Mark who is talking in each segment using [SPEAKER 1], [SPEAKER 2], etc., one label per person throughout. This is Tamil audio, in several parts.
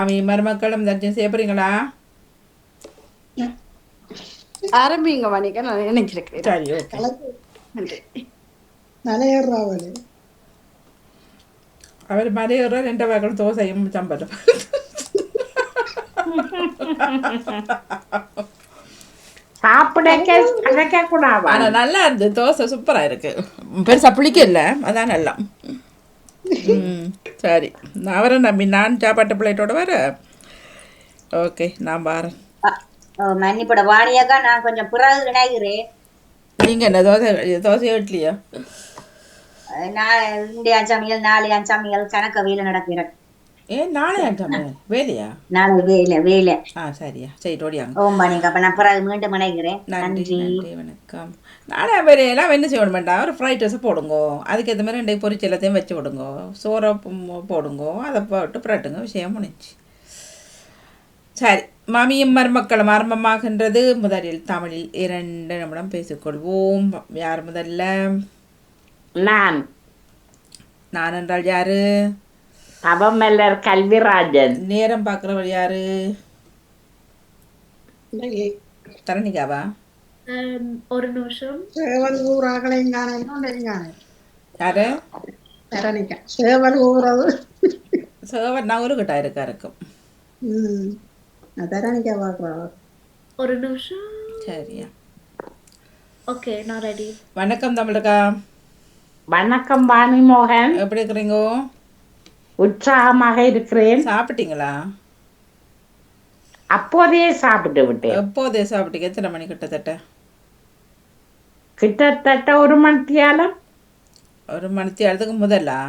[SPEAKER 1] அவன் மருமக்களும் தர்ஜன் செய்ய போறீங்களா?
[SPEAKER 2] ஆரம்பிங்க வணிக. நான் நினைச்சிருக்கேன்
[SPEAKER 1] சரி அவர் மலையேற ரெண்டு வகை தோசையும் சம்பளம்.
[SPEAKER 3] சாப்பிடக்க
[SPEAKER 1] நல்லா இருந்து. தோசை சூப்பரா இருக்கு. பெருசா பிடிக்கல அதான் நல்லா. சரி. நான் வரேன் நம்பி நான் சாப்பாட்டு பிளேட்டோட வரேன். ஓகே நான் வரேன்.
[SPEAKER 4] மன்னிப்பட. வாணியாக்கா நான் கொஞ்சம் பிறகு இணைகிறேன்
[SPEAKER 1] நீங்க என்ன தோசை தோசை இட்லியா?
[SPEAKER 4] அஹ் நான் இந்தியா சமையல் நாளையா சமையல் கணக்க வேலை நடக்கிறேன்
[SPEAKER 1] ஏன் நாளை ஆட்டாமே வேலையா?
[SPEAKER 4] நாளை வேலை வேலை.
[SPEAKER 1] ஆ சரியா. சரி ஓடியாங்க
[SPEAKER 4] ஓம் பண்ணிங்க அப்ப நான் பிறகு மீண்டும் இணைகிறேன்.
[SPEAKER 1] நன்றி வணக்கம். நானே வேலையெல்லாம் என்ன செய்ய வேண்டாம் ஒரு ஃப்ரைட் ரைஸை போடுங்க அதுக்கேற்ற மாதிரி ரெண்டு பொரிச்சு எல்லாத்தையும் வச்சு விடுங்க சோறை போடுங்க அதை போட்டு புரட்டுங்க விஷயம் முடிஞ்சு சரி மாமியும் மருமக்களும் ஆரம்பமாகின்றது முதலில் தமிழில் இரண்டு நிமிடம் பேசிக்கொள்வோம் யார் முதல்ல
[SPEAKER 3] நான்
[SPEAKER 1] நான் என்றால் யாரு
[SPEAKER 3] தவமல்லர் கல்விராஜன்
[SPEAKER 1] நேரம் பார்க்குறவர் யாரு தரணிகாவா
[SPEAKER 5] ஒரு நிமிஷம்
[SPEAKER 6] சேவல் ஊராகலையும் காணும்
[SPEAKER 1] யாரு
[SPEAKER 6] சேவல் ஊறது
[SPEAKER 1] சேவர் நான் ஒரு கிட்டா இருக்கா இருக்கும்
[SPEAKER 6] ம் தரணிக்க பார்க்குறோம்
[SPEAKER 5] ஒரு நிமிஷம்
[SPEAKER 1] சரியா
[SPEAKER 5] ஓகே நான் ரெடி
[SPEAKER 1] வணக்கம் தமிழக்கா
[SPEAKER 3] வணக்கம் வாணிமோகன்
[SPEAKER 1] எப்படி இருக்கிறீங்க
[SPEAKER 3] உற்சாகமாக இருக்கிறேன்
[SPEAKER 1] சாப்பிட்டீங்களா
[SPEAKER 3] அப்போதே சாப்பிட்டு விட்டேன்
[SPEAKER 1] எப்போதே சாப்பிட்டீங்க எத்தனை மணி கிட்டத்தட்ட
[SPEAKER 3] கிட்டத்தட்ட ஒரு மணித்தியாலம்.
[SPEAKER 1] ஒரு மணித்தியாலத்துக்கு முதலா?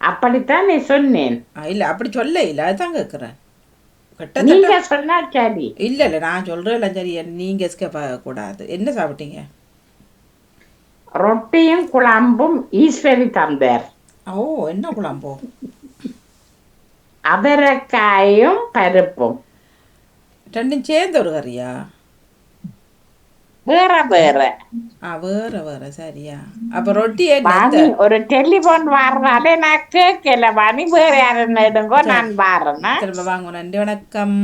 [SPEAKER 3] அப்படித்தான் நீ சொன்னேன்.
[SPEAKER 1] இல்ல அப்படி சொல்ல இல்ல அதுதான் கேட்குறேன்
[SPEAKER 3] நீங்க சொன்னா சரி.
[SPEAKER 1] இல்ல இல்ல நான் சொல்றேன் சரி நீங்க எஸ்கேப் ஆகக்கூடாது. என்ன சாப்பிட்டீங்க?
[SPEAKER 3] ரொட்டியும் குழம்பும் ஈஸ்வரி தந்தார்
[SPEAKER 1] ஓ என்ன குழம்போ?
[SPEAKER 3] அவரைக்காயும் பருப்பும்.
[SPEAKER 1] ரெண்டும் சேர்ந்து ஒரு கறியா?
[SPEAKER 3] வேற வேற.
[SPEAKER 1] ஆ வேற வேற. சரியா. அப்ப ரொட்டி
[SPEAKER 3] ஒரு டெலிபோன் வாடுறாலே நான் கேட்கல. வாணி வேற யாரும் எடுங்கோ. நான் வாரேன்னா
[SPEAKER 1] திரும்ப வாங்க. நன்றி வணக்கம்.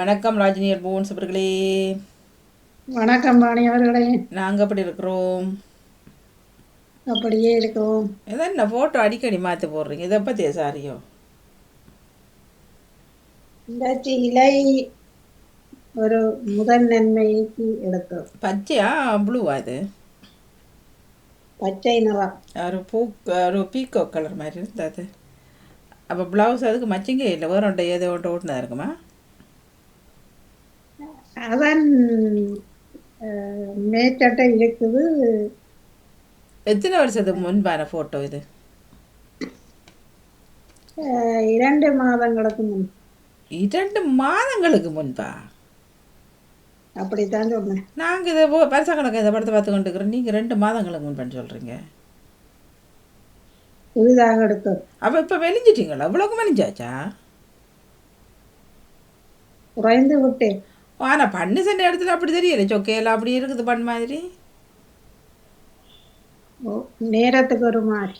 [SPEAKER 1] வணக்கம் ராஜினியர் போன்ஸ் அவர்களே.
[SPEAKER 6] வணக்கம் பாணி அவர்களே.
[SPEAKER 1] நாங்க எப்படி இருக்கிறோம்?
[SPEAKER 6] அப்படியே இருக்கிறோம்.
[SPEAKER 1] இதை என்ன ஃபோட்டோ அடிக்கடி மாற்றி போடுறீங்க. இதை பற்றி சாரியோ?
[SPEAKER 6] இந்த இலை ஒரு முதல் நன்மைக்கு எடுத்தோம்
[SPEAKER 1] பச்சையா ப்ளூவா இது
[SPEAKER 6] பச்சை நிறம்
[SPEAKER 1] ஒரு பூ ஒரு பீக்கோ கலர் மாதிரி இருந்தது அப்போ ப்ளவுஸ் அதுக்கு மச்சிங்க இல்லை வேற ஒன்றை ஏதோ ஒன்று ஓட்டுனதா இருக்குமா
[SPEAKER 6] அதன் மேற்சட்டை இருக்குது
[SPEAKER 1] எத்தனை வருஷத்துக்கு முன்பான ஃபோட்டோ இது
[SPEAKER 6] இரண்டு மாதங்களுக்கு முன்
[SPEAKER 1] இரண்டு மாதங்களுக்கு முன்பா
[SPEAKER 6] அப்படித்தான் சொன்னேன்.
[SPEAKER 1] நாங்கள் இதை போ வருஷக்கணக்காக இதை படத்தை பார்த்து கொண்டு இருக்கிறோம் நீங்கள் ரெண்டு மாதங்களுக்கு முன்பான்னு சொல்கிறீங்க
[SPEAKER 6] புதிதாக எடுத்தோம்
[SPEAKER 1] அப்போ இப்போ மெலிஞ்சிட்டீங்களா? இவ்வளோக்கு மெலிஞ்சாச்சா?
[SPEAKER 6] குறைந்து விட்டேன்.
[SPEAKER 1] ஆனால் பண்ணு சண்டை இடத்துல அப்படி தெரியல. சொக்கையெல்லாம் அப்படி இருக்குது பண்ண மாதிரி.
[SPEAKER 6] ஓ, நேரத்துக்கு ஒரு மாதிரி.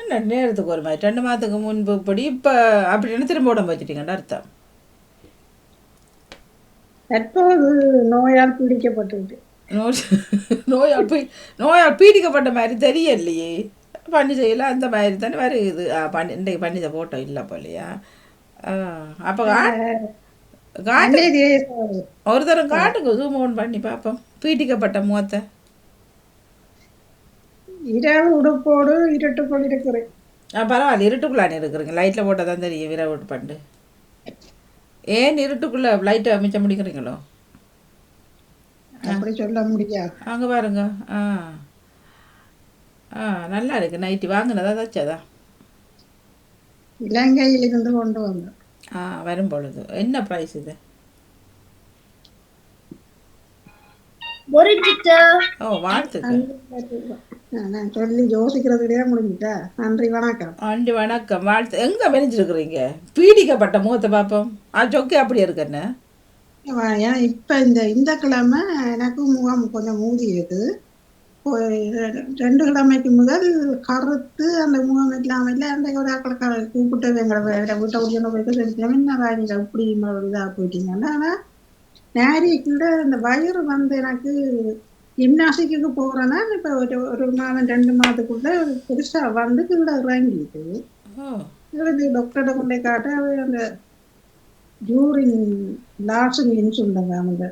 [SPEAKER 1] என்ன நேரத்துக்கு ஒரு மாதிரி? ரெண்டு மாதத்துக்கு முன்பு இப்படி இப்போ அப்படின்னு திரும்ப உடம்பு வச்சுட்டீங்கன்னு அர்த்தம்.
[SPEAKER 6] தற்போது நோயால் பிடிக்கப்பட்டுவிட்டு
[SPEAKER 1] நோய் நோயால் பீ நோயால் பீடிக்கப்பட்ட மாதிரி தெரியலையே. பண்ணி செய்யல அந்த மாதிரி தானே வருது. ஆ பண்ணி இன்றைக்கு பண்ணித ஃபோட்டோ இல்லை போலையா அப்போ ஒரு தரம் காட்டுங்க ஜூம் ஆன் பண்ணி பார்ப்போம் பீடிக்கப்பட்ட முகத்தை.
[SPEAKER 6] இரவு உடுப்போடு இருட்டுக்குள் இருக்கிறேன்.
[SPEAKER 1] பரவாயில்ல இருட்டுக்குள்ளானே இருக்கிறீங்க. லைட்டில் போட்டால் தான் தெரியும் விரா விட்டு பண்டு. ஏன் இருட்டுக்குள்ளே லைட்டை அமைச்ச முடிக்கிறீங்களோ?
[SPEAKER 6] அப்படி சொல்ல முடியாது
[SPEAKER 1] அங்கே பாருங்க. ஆ. ஆ நல்லா இருக்கு. நைட்டி வாங்கினதா தச்சதா?
[SPEAKER 6] இலங்கையில் இருந்து கொண்டு வந்தோம்.
[SPEAKER 1] ஆ வரும் பொழுது. என்ன ப்ரைஸ் இது?
[SPEAKER 5] முடிஞ்சிட்டு
[SPEAKER 1] ஓ வாழ்த்துக்கள்.
[SPEAKER 6] நான் சொல்லி யோசிக்கிறதுலேயே முடிஞ்சுட்டா? நன்றி வணக்கம்.
[SPEAKER 1] ஆண்டி வணக்கம். வாழ்த்து. எங்கே மெலிஞ்சிருக்கிறீங்க? பீடிக்கப்பட்ட முகத்தை பார்ப்போம். ஆ சொக்கே அப்படி இருக்குன்னு
[SPEAKER 6] வா, ஏன் இப்ப இந்த இந்த கிழமை எனக்கு முகம் கொஞ்சம் மூடி இருக்குது ரெண்டு கிழமைக்கு முதல் கருத்து அந்த முகம் இல்லாமல் இல்லை அந்த ஒரு ஆக்களை கூப்பிட்டு எங்களை வீட்டை முடிஞ்சு போயிட்டு செஞ்சோம் என்ன நீங்க இப்படி இதாக போயிட்டீங்கன்னா ஆனால் நேரிக்குள்ள அந்த வயிறு வந்து எனக்கு ஜிம்னாஸ்டிக்கு போகிறேன்னா இப்போ ஒரு ஒரு மாதம் ரெண்டு மாதத்துக்குள்ள பெருசாக வந்து கீழே இறங்கிட்டு இவருக்கு டாக்டர்கிட்ட கொண்டே காட்ட அந்த யூரின் லாஸ்ன்னு சொல்லுங்க அவங்க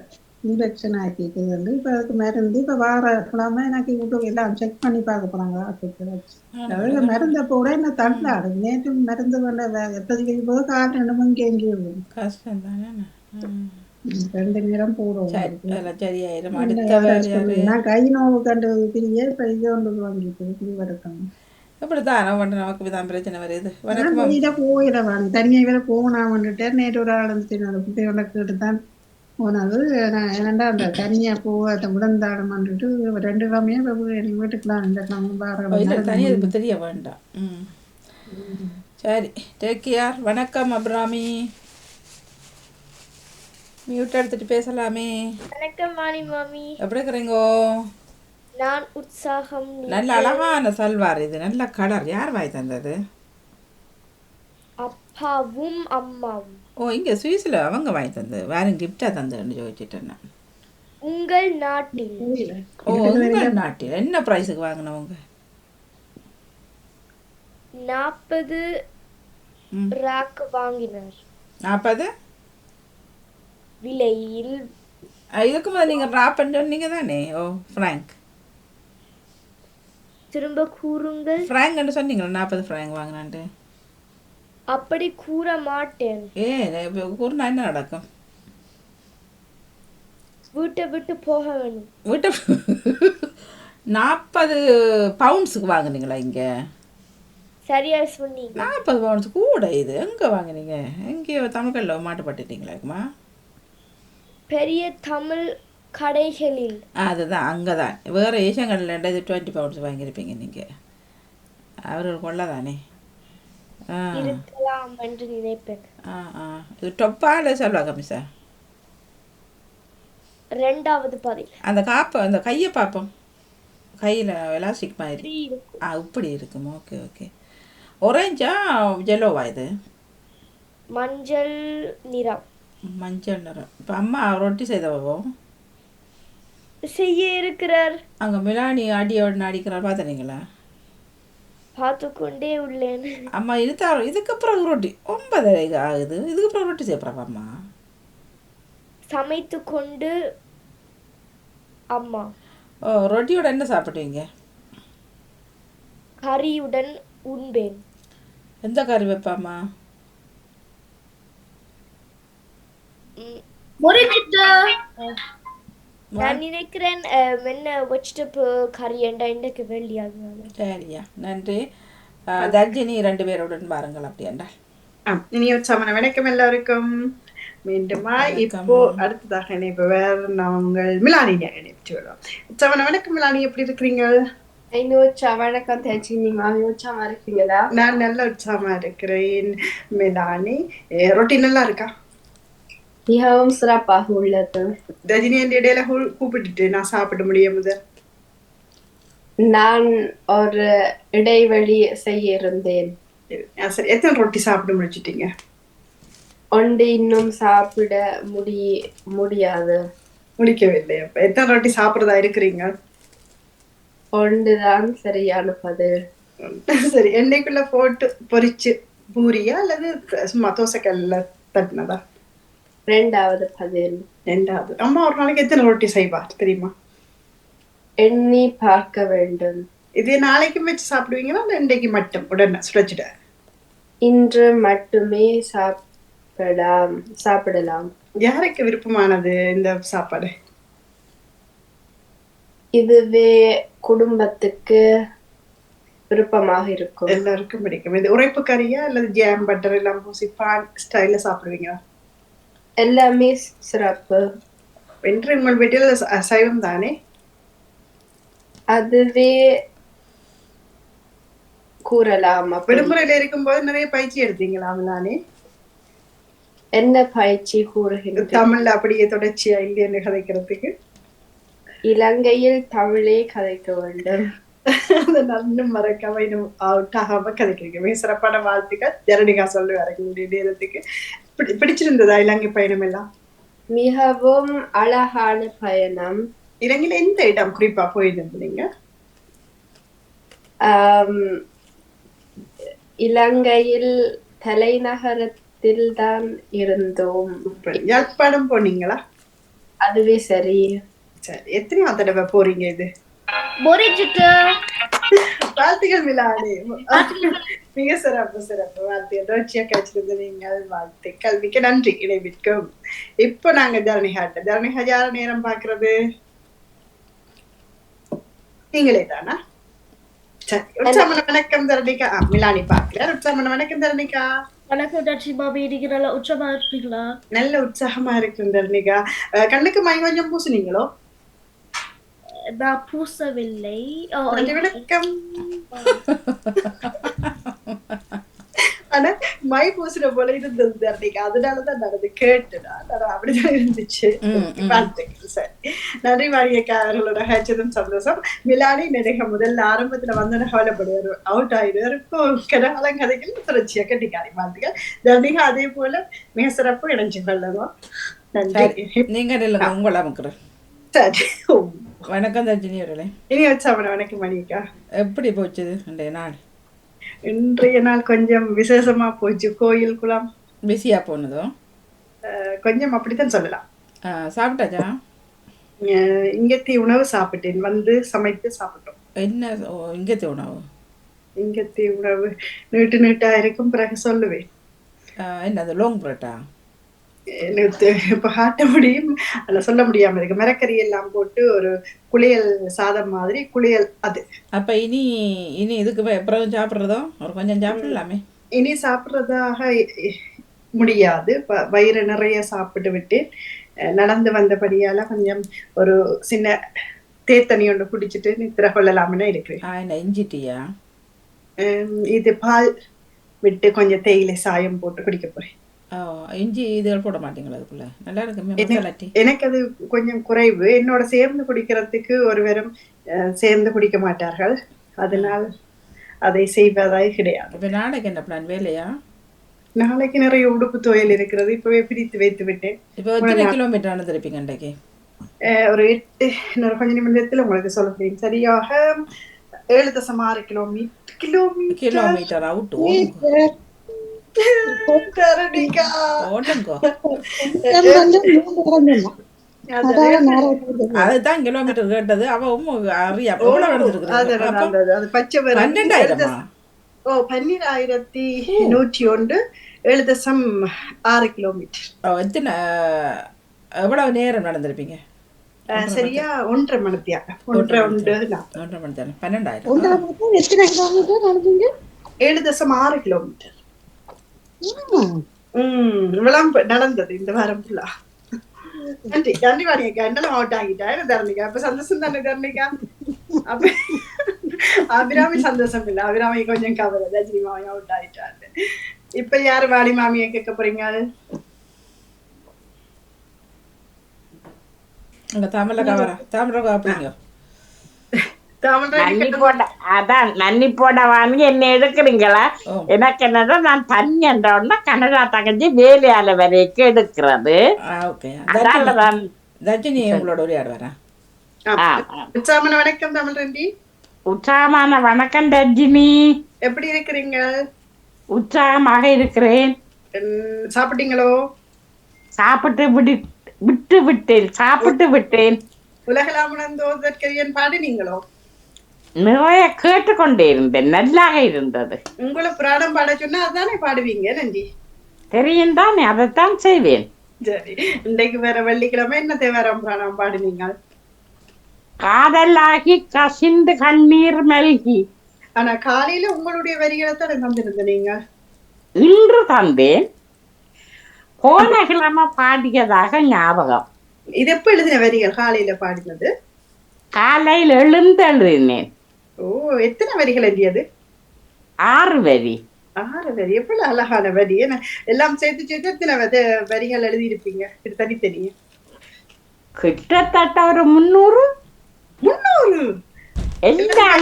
[SPEAKER 6] இன்ஃபெக்ஷன் ஆக்கிட்டு வந்து இப்போ அதுக்கு மருந்து இப்போ வார கிழமை எனக்கு வீட்டுக்கு எல்லாம் செக் பண்ணி பார்க்க போகிறாங்க ஆஸ்பத்திரி மருந்தை போட என்ன தள்ளாடு நேற்று மருந்து பண்ண எப்போதைக்கு போது கால் ரெண்டு மணிக்கு எங்கேயும்
[SPEAKER 1] கஷ்டம் தானே.
[SPEAKER 6] ரெண்டு நேரம் போடுவோம்
[SPEAKER 1] சரியாயிரும் அடுத்த
[SPEAKER 6] கை நோவு கண்டு பிரியே இது ஒன்று இப்படி வரட்டும்
[SPEAKER 1] இப்படித்தான் பண்ண நமக்கு தான் பிரச்சனை வருது வணக்கம்
[SPEAKER 6] வெளியில போயிடவாங்க தனியாக வேற போகணும் வந்துட்டேன் நேற்று ஒரு ஆள் வந்து கேட்டு தான் போனது நான் ஏன்டா அந்த தனியாக போக அந்த முடந்தாடம் வந்துட்டு ரெண்டு கிழமையே எங்கள் வீட்டுக்குலாம் இந்த கிழமை
[SPEAKER 1] தனியாக இப்போ தெரிய வேண்டாம் சரி டேக் கேர் வணக்கம் அப்ராமி மியூட் எடுத்துட்டு பேசலாமே.
[SPEAKER 5] வணக்கம் மாணி மாமி.
[SPEAKER 1] எப்படி இருக்கிறீங்கோ?
[SPEAKER 5] நான் உற்சாகம்
[SPEAKER 1] நல்ல அழகான சல்வார் இது நல்ல கலர். யார் வாய் தந்தது?
[SPEAKER 5] அப்பாவும் அம்மாவும்.
[SPEAKER 1] ஓ இங்க சுவிஸ்ல அவங்க வாங்கி தந்தது. வேற கிஃப்டா தந்ததுன்னு ചോദിச்சிட்டேன்
[SPEAKER 5] உங்கள் நாட்டில்.
[SPEAKER 1] ஓ உங்கள் நாட்டில். என்ன பிரைஸுக்கு வாங்கினவங்க?
[SPEAKER 5] நாற்பது ராக் வாங்கினார்.
[SPEAKER 1] நாற்பது
[SPEAKER 5] விலையில்
[SPEAKER 1] இதுக்கு முதல்ல நீங்கள் ட்ராப் சொன்னீங்க தானே? ஓ ஃப்ராங்க்
[SPEAKER 5] திரும்ப கூறுங்கள்.
[SPEAKER 1] ஃப்ராங்க்னு சொன்னீங்களா நாற்பது ஃப்ராங்க் வாங்கினான்ட்டு?
[SPEAKER 5] அப்படி கூற மாட்டேன்.
[SPEAKER 1] ஏ கூறினா என்ன நடக்கும்?
[SPEAKER 5] வீட்டை விட்டு போக வேணும்.
[SPEAKER 1] வீட்டை நாற்பது பவுண்ட்ஸுக்கு வாங்குனீங்களா இங்கே?
[SPEAKER 5] சரியா சொன்னீங்க.
[SPEAKER 1] நாற்பது பவுண்ட்ஸ் கூட இது எங்கே வாங்குனீங்க? எங்கேயோ தமிழ்கல்ல மாட்டுப்பட்டுட்டீங்களாக்குமா
[SPEAKER 5] பெரிய தமிழ் கடைகளில்.
[SPEAKER 1] அதுதான் அங்கே தான் வேறு ஏஷியங்கள்ல இது டுவெண்ட்டி பவுண்ட்ஸ் வாங்கியிருப்பீங்க நீங்கள் அவர்கள் கொள்ள தானே ஆ.
[SPEAKER 5] இருக்கலாம் என்று நினைப்பேன்.
[SPEAKER 1] ஆ ஆ. இது டொப்பா இல்லை சொல்லுவாங்க மிஸ்ஸா
[SPEAKER 5] ரெண்டாவது பதில்
[SPEAKER 1] அந்த காப்பை அந்த கையை பார்ப்போம். கையில் எலாஸ்டிக் மாதிரி. ஆ இப்படி இருக்கும். Okay okay. ஒரேஞ்சா ஜெல்லோவா இது?
[SPEAKER 5] மஞ்சள் நிறம்.
[SPEAKER 1] மஞ்சள் நிறம் இப்போ அம்மா ரொட்டி செய்தவோ?
[SPEAKER 5] செய்ய இருக்கிறார்.
[SPEAKER 1] அங்கே மிலானி அடியோடு அடிக்கிறார். பார்த்துனீங்களா
[SPEAKER 5] பார்த்து கொண்டே உள்ளேன்.
[SPEAKER 1] அம்மா இருத்தா இதுக்கு அப்புறம் ரொட்டி. ஒன்பதரை ஆகுது. இதுக்கு அப்புறம் ரொட்டி செய்யப்படுறா அம்மா.
[SPEAKER 5] சமைத்து கொண்டு அம்மா.
[SPEAKER 1] ஓ ரொட்டியோட என்ன சாப்பிடுவீங்க
[SPEAKER 5] கறியுடன் உண்பேன்.
[SPEAKER 1] எந்த கறி வைப்பாம்மா
[SPEAKER 5] ம்,
[SPEAKER 7] முடிஞ்சிட்டு
[SPEAKER 5] நான் நினைக்கிறேன் என்ன வெஜிடபிள் கறி என்றா இன்றைக்கு வெள்ளி அதனால
[SPEAKER 1] சரியா நன்றி தர்ஜினி ரெண்டு பேருடன் பாருங்கள் அப்படி என்றால்
[SPEAKER 2] ஆ, இனி ஒரு சமண வணக்கம் எல்லாருக்கும் மீண்டுமா இப்போ அடுத்ததாக இணைப்பு வேற நாங்கள் மிலானினை இணைப்பு விடுவோம் சமண வணக்கம் மிலானி எப்படி இருக்கிறீங்க
[SPEAKER 7] வணக்கம் தேஜினி மாமி உற்சாகமா இருக்கீங்களா
[SPEAKER 2] நான் நல்ல உற்சாகமா இருக்கிறேன் மிலானி ரொட்டி நல்லா இருக்கா
[SPEAKER 7] மிகவும் சிறப்பாக உள்ளது.
[SPEAKER 2] ரஜினி என் இடையில கூப்பிட்டுட்டு நான் சாப்பிட முடியும்
[SPEAKER 7] நான் ஒரு இடைவெளி செய்ய இருந்தேன்.
[SPEAKER 2] எத்தனை ரொட்டி சாப்பிட முடிச்சிட்டீங்க
[SPEAKER 7] ஒன்று இன்னும் சாப்பிட முடி முடியாது.
[SPEAKER 2] முடிக்கவில்லை அப்ப எத்தனை ரொட்டி சாப்பிடுறதா இருக்கிறீங்க
[SPEAKER 7] ஒன்றுதான் சரியான பதில்
[SPEAKER 2] சரி எண்ணெய்க்குள்ள போட்டு பொரிச்சு பூரியா அல்லது சும்மா தோசைக்கல்ல தட்டினதா?
[SPEAKER 7] ரெண்டாவது பதில்.
[SPEAKER 2] ரெண்டாவது. அம்மா ஒரு நாளைக்கு எத்தனை ரொட்டி செய்வார் தெரியுமா?
[SPEAKER 7] எண்ணி பார்க்க வேண்டும்.
[SPEAKER 2] இது நாளைக்கும் வச்சு சாப்பிடுவீங்களா இன்றைக்கு மட்டும்? உடனே சுடச்சிட
[SPEAKER 7] இன்று மட்டுமே சாப்பிடலாம் சாப்பிடலாம்.
[SPEAKER 2] யாருக்கு விருப்பமானது இந்த சாப்பாடு?
[SPEAKER 7] இதுவே குடும்பத்துக்கு விருப்பமாக இருக்கும்.
[SPEAKER 2] எல்லாருக்கும் பிடிக்கும். இது உரைப்பு கறியா அல்லது ஜாம் பட்டர் எல்லாம் பூசி பான் ஸ்டைல்ல சாப்பிடுவீங்களா?
[SPEAKER 7] எல்லாமே சிறப்பு.
[SPEAKER 2] என்று உங்கள் வீட்டில் அ- சைவம் தானே?
[SPEAKER 7] அதுவே கூறலாம்
[SPEAKER 2] விடுமுறையில இருக்கும்போது நிறைய பயிற்சி எடுத்தீங்களா தானே
[SPEAKER 7] என்ன பயிற்சி கூறுகின்ற
[SPEAKER 2] தமிழ்ல அப்படியே தொடர்ச்சியா இல்லைன்னு கதைக்கிறதுக்கு?
[SPEAKER 7] இலங்கையில் தமிழே கதைக்க வேண்டும்.
[SPEAKER 2] அதை நன்னும் மறக்காம இன்னும் அவுட் ஆகாம கதைக்கிறீங்க மிக சிறப்பான வாழ்த்துக்கள். ஜனனிகா சொல்லு வரக்கூடிய நேரத்துக்கு. பிடிச்சிருந்ததா இலங்கை பயணம் எல்லாம்
[SPEAKER 7] மிகவும் அழகான பயணம்.
[SPEAKER 2] இலங்கையில எந்த இடம் குறிப்பா போயிருந்தீங்க
[SPEAKER 7] இலங்கையில் தலைநகரத்தில் தான் இருந்தோம்
[SPEAKER 2] யாழ்ப்பாணம் போனீங்களா?
[SPEAKER 7] அதுவே சரி.
[SPEAKER 2] சரி எத்தனையோ தடவை போறீங்க இது?
[SPEAKER 5] முடிஞ்சிட்டு
[SPEAKER 2] வாழ்த்துக்கள் மிலானி மிக சிறப்பு சிறப்பு. வாழ்த்துக்கள் தொடர்ச்சியா கிடைச்சிருந்த நீங்கள் வாழ்த்துக்கள் மிக்க நன்றி. இணைவிற்கும் இப்போ நாங்க தரணிகாட்ட தரணிகா யார நேரம் பாக்குறது நீங்களே தானா? உற்சாமன வணக்கம் தரணிகா மிலானி பாக்குறேன் உற்சாமன வணக்கம் தரணிகா
[SPEAKER 5] வணக்கம் டாச்சி பாபி. நீங்க நல்லா உச்சமா இருப்பீங்களா
[SPEAKER 2] நல்ல உற்சாகமா இருக்கும் தரணிகா கண்ணுக்கு மயம் கொஞ்சம் பூசுனீங்களோ?
[SPEAKER 5] நான் பூசவில்லை
[SPEAKER 2] வணக்கம் ஆனா மை பூசுற போல இருந்தது தரணிகா அதனாலதான் நான் அதை கேட்டுடா நான் அப்படிதான் இருந்துச்சு நன்றி மாரியக்கா அவர்களோட ஹச்சதும் சந்தோஷம் மிலானி நிறைய முதல்ல ஆரம்பத்துல வந்தன கவலைப்படுவார் அவுட் ஆயிடுவாருக்கும் கடகாலம் கதைகள் தொடர்ச்சியா கட்டிக்காரி வாழ்த்துக்கள் தர்ணிகா அதே போல மிக சிறப்பு இணைஞ்சு கொள்ளணும் நன்றி
[SPEAKER 1] நீங்க உங்களை அமுக்குறேன் வணக்கம் தர்ஜினி அவர்களே
[SPEAKER 2] இனி வச்சா வணக்கம் மணிக்கா
[SPEAKER 1] எப்படி போச்சுது இன்றைய நாள்?
[SPEAKER 2] இன்றைய நாள் கொஞ்சம் விசேஷமா போச்சு. கோயில் குளம்.
[SPEAKER 1] பிஸியாக போனதோ?
[SPEAKER 2] அஹ், கொஞ்சம் அப்படித்தான் சொல்லலாம்.
[SPEAKER 1] சாப்பிட்டாச்சா?
[SPEAKER 2] அஹ், இங்கத்தி உணவு சாப்பிட்டேன். வந்து சமைத்து சாப்பிட்டோம்.
[SPEAKER 1] என்ன ஓ இங்கே உணவு?
[SPEAKER 2] இங்கத்தி உணவு நீட்டு நீட்டா இருக்கும். பிறகு சொல்லுவேன்.
[SPEAKER 1] என்னது லோங் புரோட்டா?
[SPEAKER 2] இப்ப காட்ட முடியும். அதுல சொல்ல முடியாம இருக்கு. மிரக்கறி எல்லாம் போட்டு ஒரு குளியல் சாதம் மாதிரி குளியல் அது.
[SPEAKER 1] அப்போ இனி இனி இதுக்கு அப்புறம் சாப்பிட்றதோ? ஒரு கொஞ்சம் சாப்பிடலாமே.
[SPEAKER 2] இனி சாப்பிட்றதாக முடியாது. வயிறு நிறைய சாப்பிட்டு விட்டு நடந்து வந்தபடியால கொஞ்சம் ஒரு சின்ன தேத்தனி ஒன்று குடிச்சிட்டு நித்திர கொள்ளலாம்னு இருக்கிறேன்.
[SPEAKER 1] இஞ்சி டீயா?
[SPEAKER 2] இது பால் விட்டு கொஞ்சம் தேயிலை சாயம் போட்டு குடிக்க போறேன்.
[SPEAKER 1] ஓ இஞ்சி இதுகள் போட மாட்டீங்களா அதுக்குள்ள? நல்லா இருக்குமே
[SPEAKER 2] எனக்கு அது கொஞ்சம் குறைவு. என்னோட சேர்ந்து குடிக்கிறதுக்கு ஒருவரும் சேர்ந்து குடிக்க மாட்டார்கள். அதனால் அதை செய்வதாய் கிடையாது.
[SPEAKER 1] இப்போ நாளைக்கு என்ன பிளான் வேலையா?
[SPEAKER 2] நாளைக்கு நிறைய உடுப்பு துவையல் இருக்கிறது. இப்பவே பிரித்து வைத்து விட்டேன்.
[SPEAKER 1] இப்போ எத்தனை கிலோமீட்டர் அனுந்திருப்பீங்க இன்றைக்கு
[SPEAKER 2] அஹ், ஒரு எட்டு இன்னொரு கொஞ்ச நிமிடத்தில் உங்களுக்கு சொல்லுகிறேன் சரியாக ஏழு தசம் ஆறு கிலோமீட்டர் கிலோமீட்டர்
[SPEAKER 1] கிலோமீட்டர் அவுட் அதுதான் கிலோமீட்டர் கேட்டது. அவவும் அறியா.
[SPEAKER 2] ஓ பன்னிராயிரத்தி நூற்றி ஒன்று ஏழு தசம் ஆறு கிலோமீட்டர்.
[SPEAKER 1] ஓ, எத்தனை எவ்வளவு நேரம் நடந்திருப்பீங்க?
[SPEAKER 2] சரியா ஒன்றரை மணித்தியாக ஒன்றரை ஒன்று.
[SPEAKER 1] ஒன்றரை மணி தானே பன்னெண்டாயிரம்
[SPEAKER 6] எத்தனை கிலோமீட்டர் நடந்தீங்க?
[SPEAKER 2] ஏழு தசம் ஆறு கிலோமீட்டர். உம் விளம்பு நடந்தது இந்த வாரம் ஃபுல்லா நன்றி நன்றி வாணியக்கா என்னெல்லாம் அவுட் ஆகிட்டா என்ன தரணிக்கா? அப்ப சந்தோஷம் தானே தரணிக்கா? அப்ப அபிராமி சந்தோஷம் இல்ல. அபிராமி கொஞ்சம் கவலை ரஜினி மாமி அவுட் ஆயிட்டாரு. இப்ப யாரு வாணி மாமியை கேட்க போறீங்க?
[SPEAKER 1] தமிழ கவரா தமிழ காப்பிங்க
[SPEAKER 3] நன்னி போட அதான் நன்னி போட வாங்கி என்ன எடுக்கிறீங்களா. எனக்கு என்னடா நான் தண்ணி என்ற உடனே கனடா தகஞ்சி வேலையால வரைக்கும் எடுக்கிறது
[SPEAKER 1] உங்களோட
[SPEAKER 2] வணக்கம் தமிழ் ரெண்டி
[SPEAKER 3] உற்சாகமான வணக்கம் ரஜினி
[SPEAKER 2] எப்படி இருக்கிறீங்க
[SPEAKER 3] உற்சாகமாக இருக்கிறேன்
[SPEAKER 2] சாப்பிட்டீங்களோ
[SPEAKER 3] சாப்பிட்டு விடு விட்டு விட்டேன் சாப்பிட்டு விட்டேன்
[SPEAKER 2] உலகலாமுணர்ந்தோதற்கரியன் பாடினீங்களோ
[SPEAKER 3] நிறைய கேட்டுக்கொண்டே இருந்தேன் நல்லாக இருந்தது
[SPEAKER 2] உங்களை புராணம் பாட சொன்னா அதானே பாடுவீங்க நன்றி
[SPEAKER 3] தெரியும் தானே அதைத்தான் செய்வேன்
[SPEAKER 2] சரி இன்றைக்கு வேற வெள்ளிக்கிழமை என்ன தேவாரம் புராணம் பாடுனீங்க
[SPEAKER 3] காதலாகி கசிந்து கண்ணீர் மல்கி
[SPEAKER 2] ஆனா காலையில உங்களுடைய வரிகளை தான் தந்திருந்த நீங்க
[SPEAKER 3] இன்று தந்தேன் போன கிழமை பாடியதாக ஞாபகம்
[SPEAKER 2] இது எப்ப எழுதின வரிகள் காலையில பாடினது
[SPEAKER 3] காலையில் எழுந்தெழுதினேன்
[SPEAKER 2] ஓ எத்தனை வரிகள் எழுதியது
[SPEAKER 3] ஆறு வரி.
[SPEAKER 2] ஆறு வரி. எவ்வளவு அழகான வரி. என்ன எல்லாம் சேர்த்து சேர்த்து எத்தனை வரிகள் எழுதியிருப்பீங்க? இது தனித்தனியே
[SPEAKER 3] கிட்டத்தட்ட ஒரு
[SPEAKER 2] முன்னூறு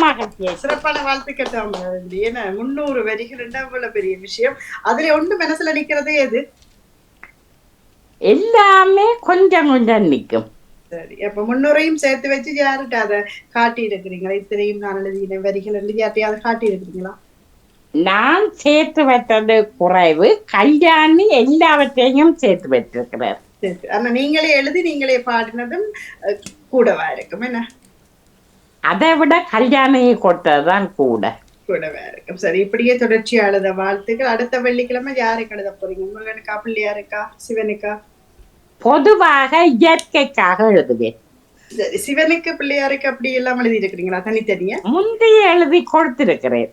[SPEAKER 3] மகத்தியும்
[SPEAKER 2] சிறப்பான வாழ்த்துக்கள் தான். ஏன்னா முன்னூறு வரிகள் இவ்வளவு பெரிய விஷயம். அதுல ஒண்ணு மனசுல நிக்கிறதே எது?
[SPEAKER 3] எல்லாமே கொஞ்சம் கொஞ்சம் நிக்கும்.
[SPEAKER 2] சரி. அப்ப முன்னூறையும் சேர்த்து வச்சு யாருட்ட அதை காட்டி இருக்கிறீங்களா இத்தனையும் நான் எழுதின வரிகள் எழுதி யார்ட்டையாவது காட்டி இருக்கிறீங்களா
[SPEAKER 3] நான் சேர்த்து வைத்தது குறைவு. கல்யாணி எல்லாவற்றையும் சேர்த்து வைத்திருக்கிறார்.
[SPEAKER 2] ஆனா நீங்களே எழுதி நீங்களே பாடினதும் கூடவா இருக்கும். என்ன?
[SPEAKER 3] அதை விட கல்யாணியை கொடுத்ததுதான் கூட.
[SPEAKER 2] கூடவா இருக்கும். சரி இப்படியே தொடர்ச்சி அழுத வாழ்த்துக்கள். அடுத்த வெள்ளிக்கிழமை யாருக்கு எழுத போறீங்க? முருகனுக்கா பிள்ளையாருக்கா சிவனுக்கா?
[SPEAKER 3] பொதுவாக இயற்கைக்காக எழுதுவேன்.
[SPEAKER 2] சிவனுக்கு பிள்ளையாருக்கு அப்படி எல்லாம் எழுதி இருக்கிறீங்களா தனித்தனியா?
[SPEAKER 3] முந்தைய எழுதி கொடுத்திருக்கிறேன்.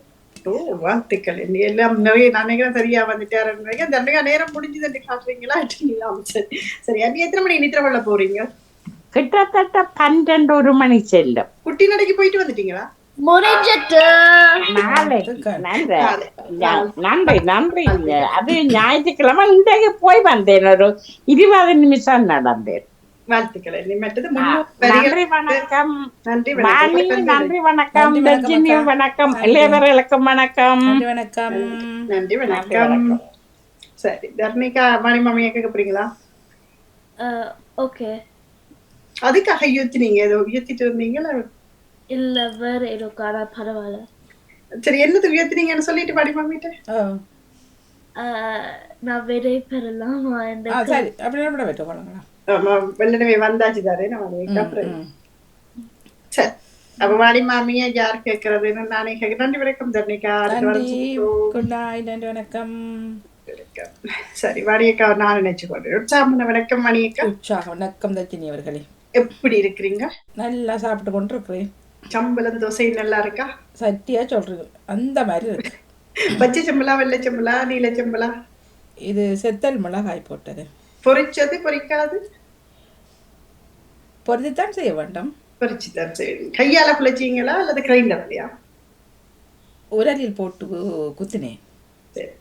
[SPEAKER 2] வாழ்த்துக்கள். எல்லாம் நிறைய நினைக்கிறேன் சரியா வந்துட்டாருன்றீங்க தண்டகா நேரம் முடிஞ்சது காட்டுறீங்களா? சரி. சரி அண்ணி எத்தனை மணிக்கு நித்திர கொள்ள போறீங்க?
[SPEAKER 3] கிட்டத்தட்ட பன்னெண்டு ஒரு மணி செல்லும்.
[SPEAKER 2] குட்டி நடைக்கு போயிட்டு வந்துட்டீங்களா?
[SPEAKER 5] முடிஞ்சிட்டு
[SPEAKER 3] நாளை நன்றி. நன்றி நன்றி அது ஞாயிற்றுக்கிழமை இன்றைக்கு போய் வந்தேன். ஒரு இருபது நிமிஷம் நடந்தேன்.
[SPEAKER 2] வாழ்த்துக்கள்.
[SPEAKER 3] நன்றி வணக்கம்.
[SPEAKER 2] நன்றி வணக்கம்.
[SPEAKER 3] நன்றி வணக்கம். ரஜினி. வணக்கம். இளையவர்களுக்கும் வணக்கம்.
[SPEAKER 1] நன்றி வணக்கம்.
[SPEAKER 2] நன்றி வணக்கம். சரி தர்ணிகா மணி மாமியா கேட்க போறீங்களா?
[SPEAKER 5] ஓகே.
[SPEAKER 2] அதுக்காக யூத்தினீங்க ஏதோ யூத்திட்டு இருந்தீங்களா
[SPEAKER 5] இல்ல வேற ஏதோ காரா பரவாயில்ல.
[SPEAKER 2] சரி என்னது உயர்த்தினீங்கன்னு சொல்லிட்டு பாடி மாமிட்ட?
[SPEAKER 5] நான் விடை பெறலாமா
[SPEAKER 1] சரி. அப்படியே விட விட்டு போகலாம்
[SPEAKER 2] ஆமா வெள்ளனவே வந்தாச்சு தாரே நம்ம அப்புறம் சரி. அப்ப வாடி மாமியா யார் கேட்கறதுன்னு நானே கேட்கிறேன் நன்றி வணக்கம் தர்ணிகா.
[SPEAKER 1] நன்றி. வணக்கம்.
[SPEAKER 2] சரி வாடியக்கா நான் நினைச்சு கொண்டு உற்சாகமான வணக்கம் மணியக்கா
[SPEAKER 1] உற்சாகம். வணக்கம் தச்சினி அவர்களே.
[SPEAKER 2] எப்படி இருக்கிறீங்க?
[SPEAKER 1] நல்லா சாப்பிட்டு கொண்டு இருக்கிறேன்
[SPEAKER 2] சம்பளம் தோசை நல்லா இருக்கா?
[SPEAKER 1] சட்டியா சொல்றீங்க அந்த மாதிரி இருக்கு.
[SPEAKER 2] பச்சை சம்பளா வெள்ளை சம்பளா நீல சம்பளா
[SPEAKER 1] இது செத்தல் மிளகாய் போட்டது.
[SPEAKER 2] பொரிச்சது பொரிக்காது?
[SPEAKER 1] பொருத்தித்தான் செய்ய வேண்டும்.
[SPEAKER 2] பொரிச்சு தான் செய்யணும். கையால புளிச்சீங்களா அல்லது கிரைண்டர்லையா
[SPEAKER 1] உரலில் போட்டு குத்தினேன்.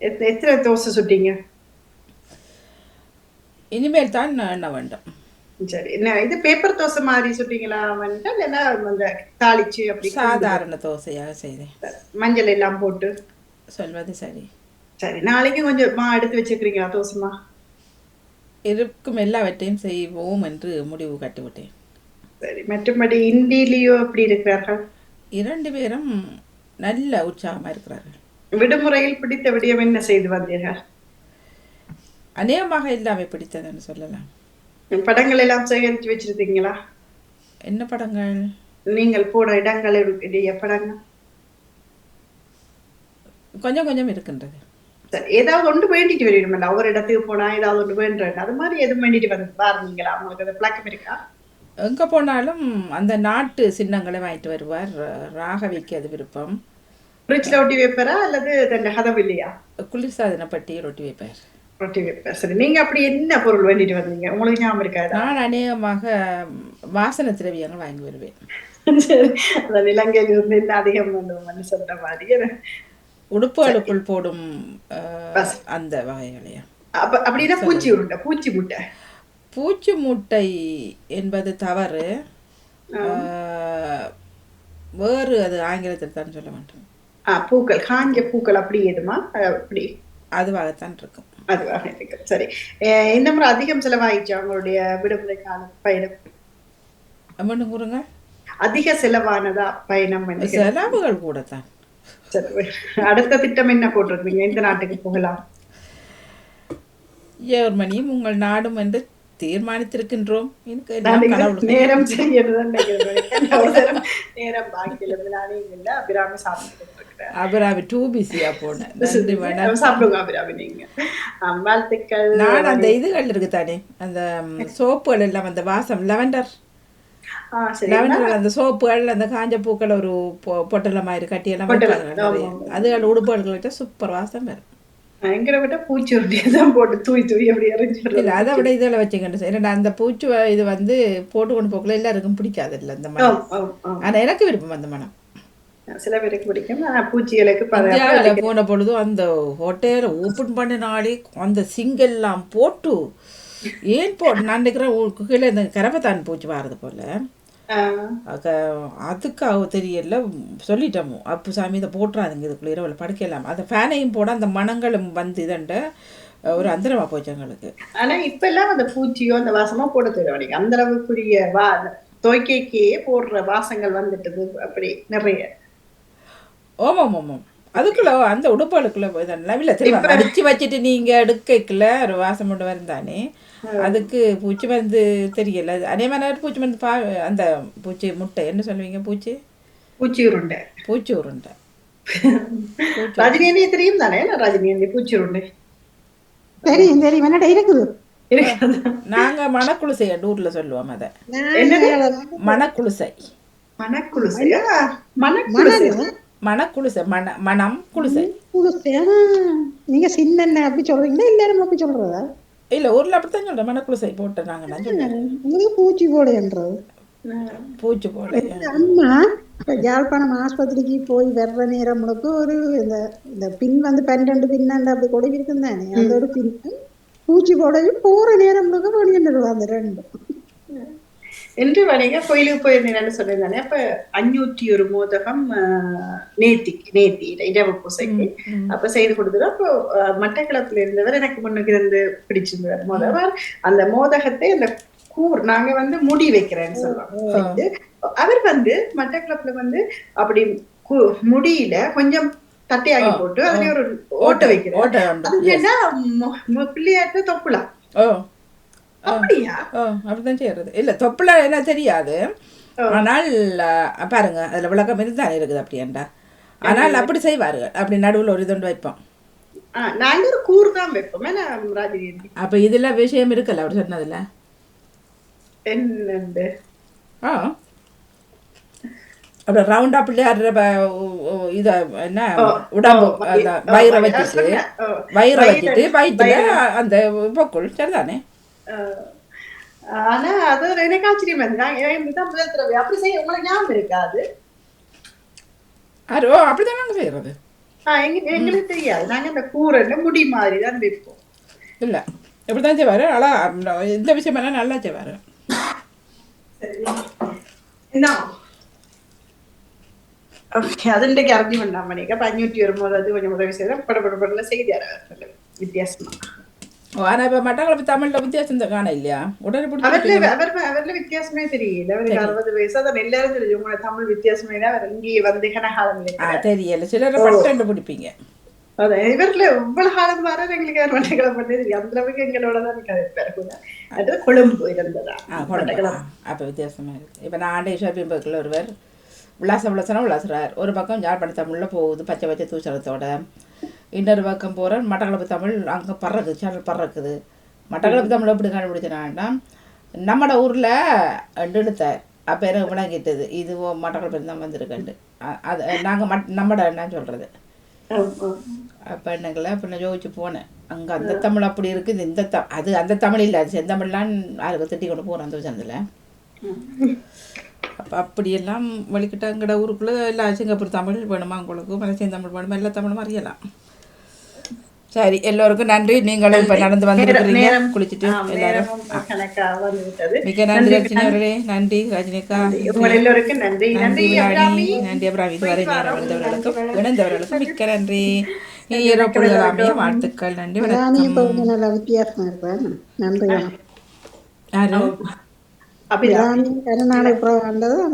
[SPEAKER 2] எத்தனை தோசை சுட்டீங்க?
[SPEAKER 1] இனிமேல் தான் எண்ண வேண்டும்.
[SPEAKER 2] சரி. என்ன இது பேப்பர் தோசை மாதிரி சுட்டீங்களா வந்துட்டா? இல்லைன்னா அந்த தாளிச்சு அப்படி
[SPEAKER 1] சாதாரண தோசையாக செய்தேன்.
[SPEAKER 2] மஞ்சள் எல்லாம் போட்டு.
[SPEAKER 1] சொல்வது சரி.
[SPEAKER 2] சரி நாளைக்கு கொஞ்சம் மா எடுத்து வச்சுக்கிறீங்களா தோசைமா
[SPEAKER 1] இருக்கும் எல்லாவற்றையும் செய்வோம் என்று முடிவு கட்டிவிட்டேன்.
[SPEAKER 2] சரி மற்றபடி இந்தியிலேயோ எப்படி இருக்கிறார்கள்?
[SPEAKER 1] இரண்டு பேரும் நல்ல உற்சாகமாக இருக்கிறார்கள்.
[SPEAKER 2] விடுமுறையில் பிடித்த விடியம் என்ன செய்து வந்தீர்கள்?
[SPEAKER 1] அநேகமாக எல்லாமே பிடித்ததுன்னு சொல்லலாம்.
[SPEAKER 2] படங்கள் எல்லாம் சேகரித்து வச்சிருக்கீங்களா?
[SPEAKER 1] என்ன படங்கள்?
[SPEAKER 2] நீங்கள் போன இடங்களுடைய படங்கள்.
[SPEAKER 1] கொஞ்சம் கொஞ்சம் இருக்கின்றது.
[SPEAKER 2] சரி ஏதாவது ஒன்று வேண்டிட்டு வரணும்ல. ஒரு இடத்துக்கு போனா ஏதாவது ஒன்று வேண்டுறேன் அது மாதிரி எதுவும் வேண்டிட்டு வந்து பாருங்களா? உங்களுக்கு அந்த பழக்கம் இருக்கா?
[SPEAKER 1] எங்கே போனாலும் அந்த நாட்டு சின்னங்களை வாங்கிட்டு வருவார். ராகவிக்கு அது விருப்பம்.
[SPEAKER 2] ஃப்ரிட்ஜில் ஒட்டி வைப்பாரா? அல்லது தன் கதவு இல்லையா?
[SPEAKER 1] குளிர்சாதன பட்டியல் ஒட்டி வைப்பார்.
[SPEAKER 2] சரி நீங்க அப்படி என்ன பொருள் வேண்டிட்டு வந்தீங்க? உங்களுக்கு ஞாபகம் இருக்காதா?
[SPEAKER 1] நான் அநேகமாக வாசன திரவியங்கள் வாங்கி வருவேன்.
[SPEAKER 2] இலங்கையில் இருந்து அதிகம் சொன்ன மாதிரி.
[SPEAKER 1] உடுப்புகளுக்குள் போடும் அந்த வகைகளையா
[SPEAKER 2] அப்ப அப்படின்னா பூச்சி உருண்டை? பூச்சி முட்டை.
[SPEAKER 1] பூச்சி மூட்டை என்பது தவறு. வேறு அது ஆங்கிலத்தில் தான் சொல்ல
[SPEAKER 2] ஆ பூக்கள். காஞ்ச பூக்கள் அப்படி எதுமா? அப்படி.
[SPEAKER 1] அதுவாகத்தான் இருக்கும்.
[SPEAKER 2] அதுவாக இருக்கு சரி. இந்த முறை அதிகம் செலவாயிடுச்சு அவங்களுடைய விடுமுறை கால பயணம்?
[SPEAKER 1] மட்டும் கூறுங்க.
[SPEAKER 2] அதிக செலவானதா பயணம்.
[SPEAKER 1] செலவுகள் கூடத்தான்.
[SPEAKER 2] சரி. அடுத்த திட்டம் என்ன போட்டிருக்கீங்க? இந்த நாட்டுக்கு போகலாம்?
[SPEAKER 1] ஜெர்மனியும் உங்கள் நாடும் என்று தீர்மானித்திருக்கின்றோம். எனக்கு
[SPEAKER 2] நேரம் நேரம் பாக்கியில நானே இல்ல. அபிராமி சாப்பிட்டு இருக்கிறேன்
[SPEAKER 1] அபிராமி டூ பிஸியா போனேன்
[SPEAKER 2] வாழ்த்துக்கள்.
[SPEAKER 1] நான் அந்த இதுகள் இருக்கு தானே. அந்த சோப்புகள் எல்லாம் அந்த வாசம் லெவண்டர் லெவண்டர் அந்த சோப்புகள் அந்த காஞ்ச பூக்கள் ஒரு பொ- பொட்டல மாதிரி கட்டி எல்லாம். அதுகள் உடுப்புகள் வச்சா சூப்பர் வாசம் வரும்.
[SPEAKER 2] விட பூச்சி உருட்டியை தான் போட்டு தூய் தூய் அப்படி எறிஞ்சிடுறது
[SPEAKER 1] இல்ல அதை விட இதில் வச்சுக்கிட்டு ஏன்னா அந்த பூச்சி இது வந்து போட்டு கொண்டு போக்கல எல்லாருக்கும் பிடிக்காது இல்லை அந்த மனம்
[SPEAKER 2] ஆம், ஆம், ஆம்.
[SPEAKER 1] ஆனா எனக்கு விருப்பம் அந்த மனம்
[SPEAKER 2] சில பேருக்கு பிடிக்கும். ஆனா பூச்சிகளுக்கு
[SPEAKER 1] போன பொழுது அந்த ஹோட்டலை ஓப்பன் பண்ண நாளே அந்த சிங்கெல்லாம் போட்டு ஏன் போ நான் நினைக்கிறேன் கீழே இந்த கரப்பத்தான் பூச்சி வாரது போல. அதுக்கு அவ தெரியல. சொல்லிட்டோம். அப்பு சாமி இதை போட்டுறாதுங்க இதுக்குள்ள இரவில் படுக்கலாம் அந்த ஃபேனையும் போட அந்த மனங்களும் வந்து இதண்ட ஒரு அந்தரமா போச்சு எங்களுக்கு.
[SPEAKER 2] ஆனா இப்ப எல்லாம் அந்த பூச்சியோ அந்த வாசமோ போட தேவையில்லை அந்த அளவுக்குரிய வா துவைக்கைக்கே போடுற வாசங்கள் வந்துட்டது அப்படி நிறைய.
[SPEAKER 1] ஓமாம் ஓமாம் அதுக்குள்ள அந்த உடுப்பாளுக்குள்ள போய் தான் இல்லை திரும்ப அடிச்சு வச்சுட்டு நீங்க எடுக்கல ஒரு வாசம் கொண்டு வருந்தானே அதுக்கு பூச்சி மருந்து தெரியல. அது மாதிரி பூச்சி மருந்து பா அந்த பூச்சி முட்டை என்ன சொல்லுவீங்க பூச்சி?
[SPEAKER 2] பூச்சி உருண்டை.
[SPEAKER 1] பூச்சி உருண்டை.
[SPEAKER 2] ரஜினி தெரியும் தானே? ரஜினி பூச்சி உருண்டை?
[SPEAKER 6] தெரியும் தெரியும். என்னடா இருக்குது?
[SPEAKER 2] இருக்காது.
[SPEAKER 1] நாங்க மணக்குளிசை ஊர்ல சொல்லுவோம் அதை.
[SPEAKER 2] என்னது?
[SPEAKER 1] மணக்குளிசை
[SPEAKER 2] மணக்குளிசையா மணக்குளிசை
[SPEAKER 1] மண மணம் குளிசை
[SPEAKER 6] புதுசா நீங்க சின்ன அப்படி சொல்றீங்களா? எல்லாரும் அப்படி சொல்றதா?
[SPEAKER 1] இல்ல ஊர்ல அப்படித்தான் சொல்றேன். மணக்குளிசை போட்டு நாங்க
[SPEAKER 6] உங்களுக்கு பூச்சி போடுன்றது.
[SPEAKER 1] பூச்சி போட.
[SPEAKER 6] அம்மா யாழ்ப்பாணம் ஆஸ்பத்திரிக்கு போய் வர்ற நேரம் முழுக்க ஒரு இந்த இந்த பின் வந்து பன்னெண்டு பின்னாண்டு அப்படி கொடுக்கிருக்கும் தானே? அந்த ஒரு பின் பூச்சி போடையும் போற நேரம் முழுக்க பண்ணிட்டு அந்த ரெண்டும்
[SPEAKER 2] என்று வணிக கோயிலுக்கு போயிருந்தேன்னு சொன்னேன் அப்ப அஞ்சூற்றி ஒரு மோதகம் நேத்திக்கு நேத்தி இரவு பூசைக்கு. அப்ப செய்து கொடுத்தது. அப்போ மட்டக்களத்துல இருந்தவர் எனக்கு முன்னுக்கு இருந்து பிடிச்சிருந்தவர் மோதவர் அந்த மோதகத்தை அந்த கூர் நாங்க வந்து முடி வைக்கிறேன்னு சொல்லுவோம் வந்து அவர் வந்து மட்டக்களப்புல வந்து அப்படி முடியில கொஞ்சம் தட்டையாக்கி போட்டு அதுல ஒரு ஓட்ட வைக்கிறேன் பிள்ளையாட்ட தொப்புலாம் அப்படியா?
[SPEAKER 1] அப்படிதான் செய்யறது. இல்ல தொப்புல என்ன தெரியாது. ஆனால் பாருங்க அதுல விளக்கம் இருந்தா இருக்குது அப்படியாண்டா ஆனால் அப்படி செய்வார்கள். அப்படி நடுவுல ஒரு இதுண்டு வைப்போம்.
[SPEAKER 2] நாங்க ஒரு கூர் தான் வைப்போம்.
[SPEAKER 1] அப்ப இதுல விஷயம் இருக்குல்ல அப்படி சொன்னதுல?
[SPEAKER 2] என்னண்டு?
[SPEAKER 1] ஆ. அப்புறம் ரவுண்டா பிள்ளையார் இத என்ன உடம்பு அந்த வயிறை வச்சுட்டு வயிறை வச்சுட்டு வயிற்றுல அந்த பொக்குள் சரிதானே?
[SPEAKER 2] ஆனா அது எனக்கு ஆச்சரியமா இருந்து நான் எனக்கு தான் முதல் தடவை. அப்படி செய்ய உங்களுக்கு ஞாபகம் இருக்காது?
[SPEAKER 1] ஓ அப்படிதான் நாங்க செய்யறது?
[SPEAKER 2] எங்க எங்களுக்கு தெரியாது. நாங்க அந்த கூரைல முடி மாதிரி தான் வைப்போம்.
[SPEAKER 1] இல்ல. இப்படிதான் செய்வாரு. ஆனா இந்த விஷயம் எல்லாம் நல்லா செய்வாரு.
[SPEAKER 2] ஓகே அது இன்றைக்கு அறிஞ்சு பண்ணாம நீங்க அப்ப அஞ்சூற்றி வரும்போது அது கொஞ்சம் உதவி செய்தால் பட பட படல அவர்கள் வித்தியாசமா.
[SPEAKER 1] ஆனா இப்ப மட்டக்களப்பு தமிழ்ல வித்தியாசம் காண இல்லையா உடனே
[SPEAKER 2] அவர்ல வித்தியாசமே தெரியல அவருக்கு அறுபது வயசு அதான் எல்லாரும் தெரியும் உங்களோட தமிழ் வித்தியாசமே தான் அவர் இங்கே வந்து கனகாலம்
[SPEAKER 1] தெரியல சிலரை பட்டு பிடிப்பீங்க
[SPEAKER 2] அதான் இவர்ல இவ்வளவு காலம் வர எங்களுக்கு அவர் மட்டக்களப்பு பண்ணி தெரியும் அந்த அளவுக்கு எங்களோட தான் கூட அது கொழும்பு இருந்ததா
[SPEAKER 1] அப்போ வித்தியாசமாக இருக்குது இப்போ நான் ஆண்டை ஷாப்பிங் பக்கத்தில் ஒருவர் விளாசம் விளாசனா விளாசுறார் ஒரு பக்கம் யாழ்ப்பாண தமிழில் போகுது பச்சை பச்சை தூச்சலத்தோட இன்னொரு பக்கம் போகிறேன் மட்டக்களப்பு தமிழ் அங்கே பறக்குது சேனல் பறக்குது. மட்டக்களப்பு தமிழ் எப்படி கண்டுபிடிச்சனான்னா நம்மட ஊரில் எடுத்தார் அப்போ எனக்கு விளங்கிட்டது இது மட்டக்களப்பு தான் வந்திருக்கண்டு அது நாங்கள் மட் நம்மட என்ன சொல்கிறது அப்போ என்னங்கள அப்போ நான் யோசிச்சு போனேன். அங்கே அந்த தமிழ் அப்படி இருக்குது இந்த த அது அந்த தமிழ் இல்லை அது செந்தமிழ்லாம் யாருக்கு திட்டி கொண்டு போகிறோம் அந்த சந்தில் அப்போ அப்படியெல்லாம் வலிக்கிட்ட அங்கட ஊருக்குள்ளே. எல்லாம் சிங்கப்பூர் தமிழ் வேணுமா உங்களுக்கு? மலேசியன் தமிழ் வேணுமா? எல்லா தமிழும் அறியலாம். சரி எல்லோருக்கும் நன்றி. நீங்களும் இப்போ நடந்து வந்துருக்கிறீங்க. குளிச்சுட்டு எல்லாரும். மிக நன்றி ரஜினி அவர்களே நன்றி ரஜினிகா
[SPEAKER 2] நன்றி.
[SPEAKER 1] நன்றி.
[SPEAKER 2] நன்றி.
[SPEAKER 1] நன்றி அபிராமி. இதுவரை நேரம் வந்தவர்களுக்கும் இணைந்தவர்களுக்கும் மிக்க நன்றி. இனிய பொழுதலாமே வாழ்த்துக்கள். நன்றி வணக்கம்.
[SPEAKER 6] இப்ப கொஞ்சம் நல்லா வித்தியாசமா இருப்பேன் நன்றி அப்புறம் வந்தது